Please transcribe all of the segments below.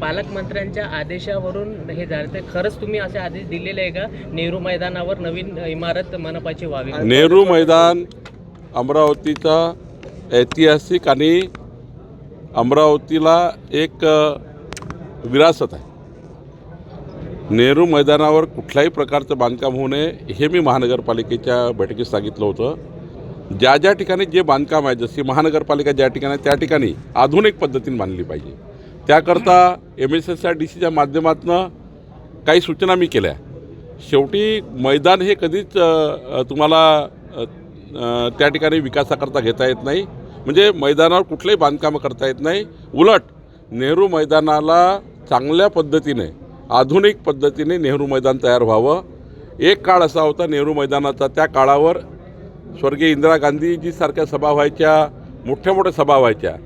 पालकमंत्र्यांच्या आदेशावरून हे झालं. ते खरंच तुम्ही असे आदेश दिलेले आहे का? नेहरू मैदानावर नवीन इमारत मनपाची व्हावी नेहरू मैदान अमरावतीचा ऐतिहासिक आणि अमरावतीला एक विरासत आहे. नेहरू मैदानावर कुठल्याही प्रकारचं बांधकाम होऊ नये हे मी महानगरपालिकेच्या बैठकीत सांगितलं होतं. ज्या ज्या ठिकाणी जे बांधकाम आहे जशी महानगरपालिका ज्या ठिकाणी आहे, त्या ठिकाणी आधुनिक पद्धतीने बांधली पाहिजे. त्याकरता M S S R D सीच्या माध्यमातून काही सूचना मी केल्या. शेवटी मैदान हे कधीच तुम्हाला त्या ठिकाणी विकासाकरता घेता येत नाही. म्हणजे मैदानावर कुठलंही बांधकामं करता येत नाही. उलट नेहरू मैदानाला चांगल्या पद्धतीने आधुनिक पद्धतीने नेहरू मैदान तयार व्हावं. एक काळ असा होता नेहरू मैदानाचा. त्या काळावर स्वर्गीय इंदिरा गांधीजीसारख्या सभा व्हायच्या मोठ्या मोठ्या सभा व्हायच्या.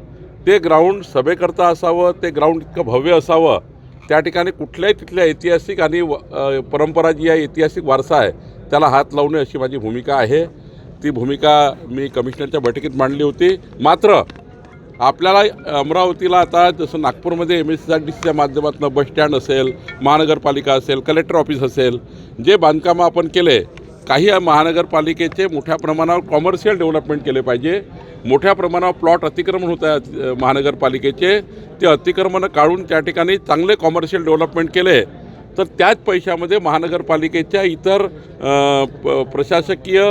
ते ग्राउंड सभेकरता असावं ते ग्राउंड इतकं भव्य असावं त्या ठिकाणी कुठल्याही तिथल्या ऐतिहासिक आणि व- परंपरा जी आहे ऐतिहासिक वारसा आहे त्याला हात लावणे अशी माझी भूमिका आहे. ती भूमिका मी कमिशनरच्या बैठकीत मांडली होती. मात्र आपल्याला अमरावतीला आता जसं नागपूरमध्ये एम एस आर डी सीच्या माध्यमातून बस स्टँड असेल महानगरपालिका असेल कलेक्टर ऑफिस असेल जे बांधकामं आपण केले काही महानगरपालिकेचे मोठ्या प्रमाणावर कॉमर्शियल डेव्हलपमेंट केले पाहिजे. मोठ्या प्रमाणावर प्लॉट अतिक्रमण होत आहे महानगरपालिकेचे. ते अतिक्रमणं काढून त्या ठिकाणी चांगले कॉमर्शियल डेव्हलपमेंट केले. तर त्याच पैशामध्ये महानगरपालिकेच्या इतर प- प्रशासकीय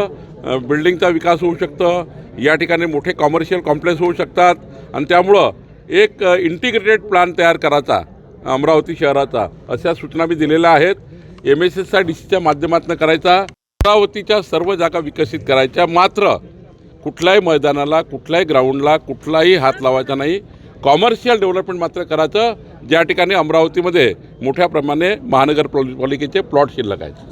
बिल्डिंगचा विकास होऊ शकतं. या ठिकाणी मोठे कॉमर्शियल कॉम्प्लेक्स होऊ शकतात. आणि त्यामुळं एक इंटिग्रेटेड प्लॅन तयार करायचा अमरावती शहराचा. अशा सूचना मी दिलेल्या आहेत. M S S I D सीच्या माध्यमातून करायचा. अमरावतीच्या सर्व जागा विकसित करायच्या मात्र कुठल्याही मैदानाला कुठल्याही ग्राउंडला कुठलाही हात लावायचा नाही. कॉमर्शियल डेव्हलपमेंट मात्र करायचं. ज्या ठिकाणी अमरावतीमध्ये मोठ्या प्रमाणे महानगरपालिकेचे प्लॉट शिल्लक आहेत.